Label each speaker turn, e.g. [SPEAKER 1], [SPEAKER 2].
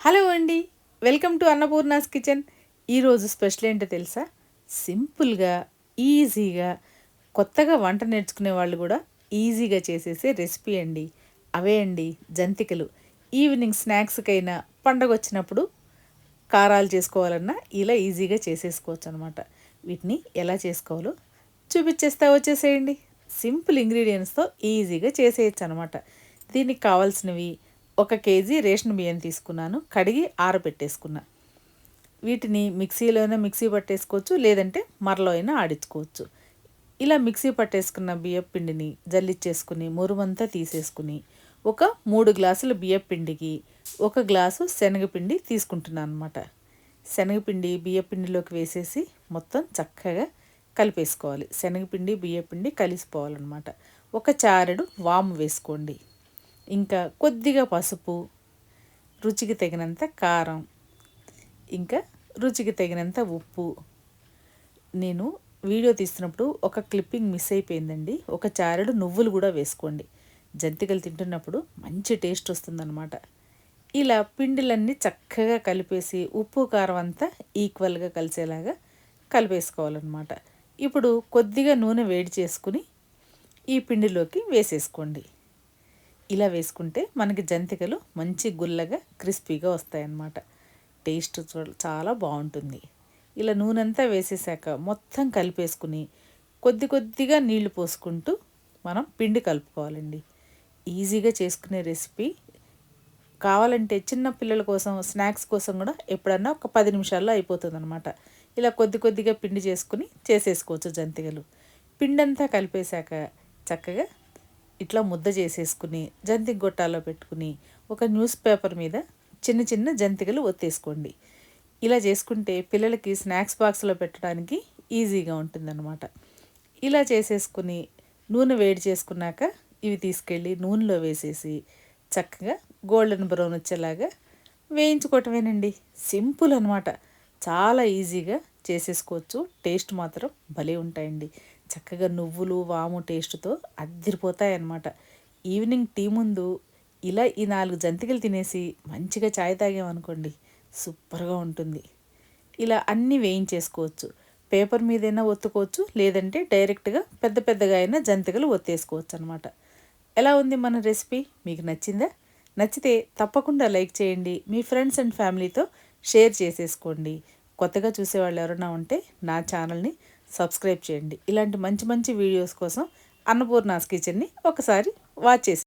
[SPEAKER 1] Hello అండి. Welcome to Annapurna's kitchen. ఈరోజు special ఏంటో తెలుసా? సింపుల్గా ఈజీగా కొత్తగా వంట నేర్చుకునే వాళ్ళు కూడా ఈజీగా చేసేసే రెసిపీ అండి. అవే అండి జంతికలు. ఈవినింగ్ స్నాక్స్కైనా పండగ వచ్చినప్పుడు కారాలు చేసుకోవాలన్నా ఇలా ఈజీగా చేసేసుకోవచ్చు అనమాట వీటిని ఎలా చేసుకోవాలో చూపించేస్తా వచ్చేసేయండి. సింపుల్ ఇంగ్రీడియంట్స్తో ఈజీగా చేసేయచ్చు అనమాట దీనికి కావాల్సినవి ఒక కేజీ రేషన్ బియ్యం తీసుకున్నాను కడిగి ఆరబెట్టేసుకున్నా. వీటిని మిక్సీలోనే మిక్సీ పట్టేసుకోవచ్చు లేదంటే మరలో అయినా ఆడించుకోవచ్చు. ఇలా మిక్సీ పట్టేసుకున్న బియ్యం పిండిని జల్లిచ్చేసుకుని మురుమంతా తీసేసుకుని ఒక మూడు గ్లాసుల బియ్యం పిండికి ఒక గ్లాసు శనగపిండి తీసుకుంటున్నాను అనమాట శనగపిండి బియ్యపిండిలోకి వేసేసి మొత్తం చక్కగా కలిపేసుకోవాలి. శనగపిండి బియ్యపిండి కలిసిపోవాలన్నమాట. ఒక చారెడు వాము వేసుకోండి. ఇంకా కొద్దిగా పసుపు రుచికి తగినంత కారం ఇంకా రుచికి తగినంత ఉప్పు. నేను వీడియో తీస్తున్నప్పుడు ఒక క్లిప్పింగ్ మిస్ అయిపోయిందండి. ఒక చారెడు నువ్వులు కూడా వేసుకోండి. జంతికలు తింటున్నప్పుడు మంచి టేస్ట్ వస్తుందన్నమాట. ఇలా పిండిలన్నీ చక్కగా కలిపేసి ఉప్పు కారం అంతా ఈక్వల్గా కలిసేలాగా కలిపేసుకోవాలన్నమాట. ఇప్పుడు కొద్దిగా నూనె వేడి చేసుకుని ఈ పిండిలోకి వేసేసుకోండి. ఇలా వేసుకుంటే మనకి జంతికలు మంచి గుల్లగా క్రిస్పీగా వస్తాయన్నమాట. టేస్ట్ చాలా బాగుంటుంది. ఇలా నూనె అంతా వేసేసాక మొత్తం కలిపేసుకుని కొద్ది కొద్దిగా నీళ్ళు పోసుకుంటూ మనం పిండి కలుపుకోవాలండి. ఈజీగా చేసుకునే రెసిపీ. కావాలంటే చిన్న పిల్లల కోసం స్నాక్స్ కోసం కూడా ఎప్పుడన్నా ఒక పది నిమిషాల్లో అయిపోతుందన్నమాట. ఇలా కొద్ది కొద్దిగా పిండి చేసుకుని చేసేసుకోవచ్చు జంతికలు. పిండి అంతా కలిపేశాక చక్కగా ఇట్లా ముద్ద చేసేసుకుని జంతి గొట్టాలో పెట్టుకుని ఒక న్యూస్ పేపర్ మీద చిన్న చిన్న జంతికలు ఒత్తేసుకోండి. ఇలా చేసుకుంటే పిల్లలకి స్నాక్స్ బాక్స్లో పెట్టడానికి ఈజీగా ఉంటుందన్నమాట. ఇలా చేసేసుకుని నూనె వేడి చేసుకున్నాక ఇవి తీసుకెళ్ళి నూనెలో వేసేసి చక్కగా గోల్డెన్ బ్రౌన్ వచ్చేలాగా వేయించుకోవటమేనండి. సింపుల్ అనమాట చాలా ఈజీగా చేసేసుకోవచ్చు. టేస్ట్ మాత్రం భలే ఉంటాయండి. చక్కగా నువ్వులు వాము టేస్ట్తో అద్దిరిపోతాయి అన్నమాట ఈవినింగ్ టీ ముందు ఇలా ఈ నాలుగు జంతికలు తినేసి మంచిగా చాయ్ తాగామనుకోండి సూపర్గా ఉంటుంది. ఇలా అన్నీ వేయించేసుకోవచ్చు. పేపర్ మీదైనా ఒత్తుకోవచ్చు లేదంటే డైరెక్ట్గా పెద్ద పెద్దగా అయినా జంతికలు ఒత్తేసుకోవచ్చు అనమాట ఎలా ఉంది మన రెసిపీ? మీకు నచ్చిందా? నచ్చితే తప్పకుండా లైక్ చేయండి మీ ఫ్రెండ్స్ అండ్ ఫ్యామిలీతో షేర్ చేసేసుకోండి. కొత్తగా చూసేవాళ్ళు ఎవరైనా ఉంటే నా ఛానల్ని సబ్స్క్రైబ్ చేయండి. ఇలాంటి మంచి మంచి వీడియోస్ కోసం అన్నపూర్ణాస్ కిచెన్ని ఒకసారి వాచ్ చేసి